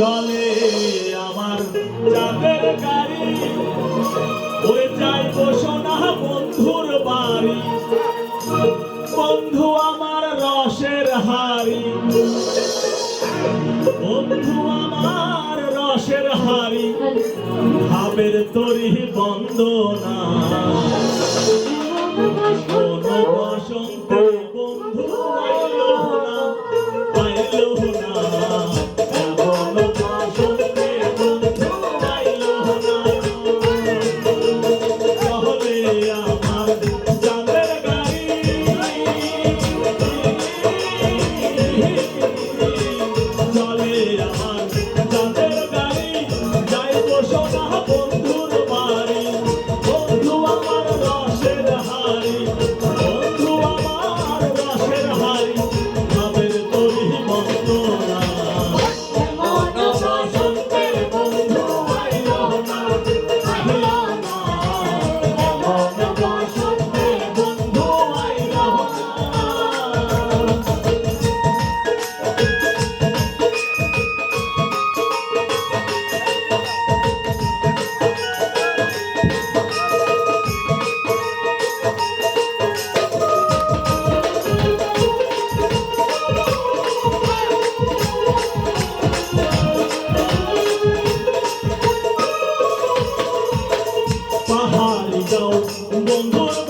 জলে আমার চাঁদের গাড়ি। ওরে যাই বসোনা বন্ধুর বাড়ি। বন্ধু আমার রসের হারি বন্ধু আমার রসের হারি ভাবের তরি বন্দনা। 东坡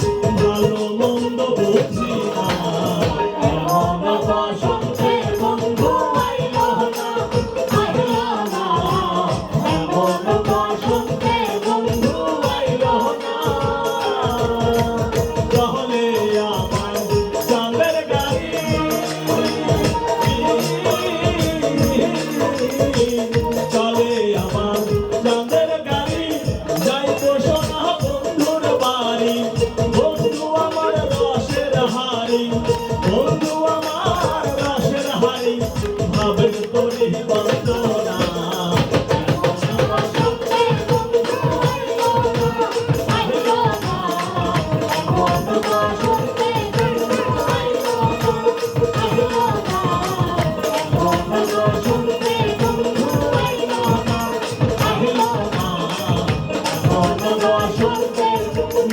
চলে আমার চাঁদের গাড়ি। যাইবো সোনা বন্ধুর বাড়ি বন্ধু আমার রসের হাড়ি।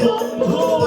oh.